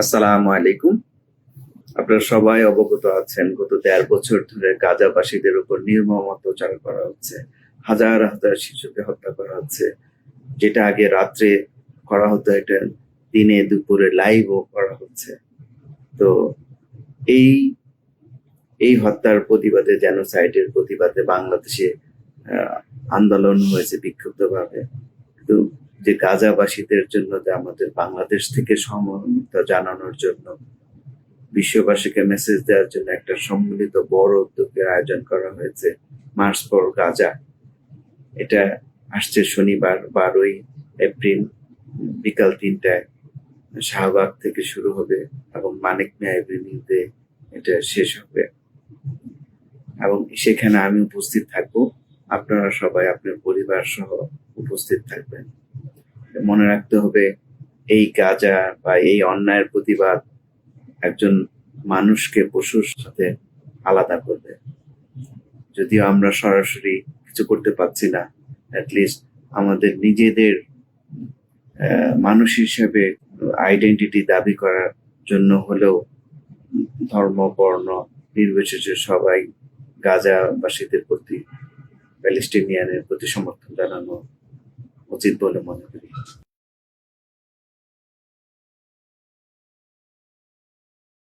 আসসালামু আলাইকুম। আপনারা সবাই অবগত আছেন, গত দেড় বছর ধরে গাজাবাসীদের উপর নির্মম অত্যাচার করা হচ্ছে। হাজার হাজার শিশুকে হত্যা করা হচ্ছে। যেটা আগে রাত্রে করা হতো, এটা দিনে দুপুরে লাইভও করা হচ্ছে। তো এই এই হত্যার প্রতিবাদে জেনোসাইডের প্রতিবাদে বাংলাদেশে আন্দোলন হয়েছে বিক্ষুব্ধভাবে। যে গাজাবাসীদের জন্য যে আমাদের বাংলাদেশ থেকে সমতা জানানোর জন্য বিশ্ববাসীকে মেসেজ দেওয়ার জন্য একটা সম্মিলিত বড় উদ্যোগের আয়োজন করা হয়েছে মার্চ ফর গাজা এটা আসছে শনিবার, বারোই এপ্রিল, বিকাল তিনটায়। শাহবাগ থেকে শুরু হবে এবং মানিক মিয়া এভিনিউতে এটা শেষ হবে। এবং সেখানে আমি উপস্থিত থাকব। আপনারা সবাই আপনার পরিবার সহ উপস্থিত থাকবেন। মনে রাখতে হবে, এই গাজা বা এই অন্যায়ের প্রতিবাদ একজন মানুষকে পশুর সাথে আলাদা করবে। যদিও আমরা সরাসরি কিছু করতে পারছি না অ্যাটলিস্ট আমাদের নিজেদের মানুষ হিসেবে আইডেন্টিটি দাবি করার জন্য হলেও ধর্ম, বর্ণ নির্বিশেষে সবাই গাজাবাসীদের প্রতি, প্যালেস্টিনিয়ানের প্রতি সমর্থন জানানো উচিত বলে মনে করি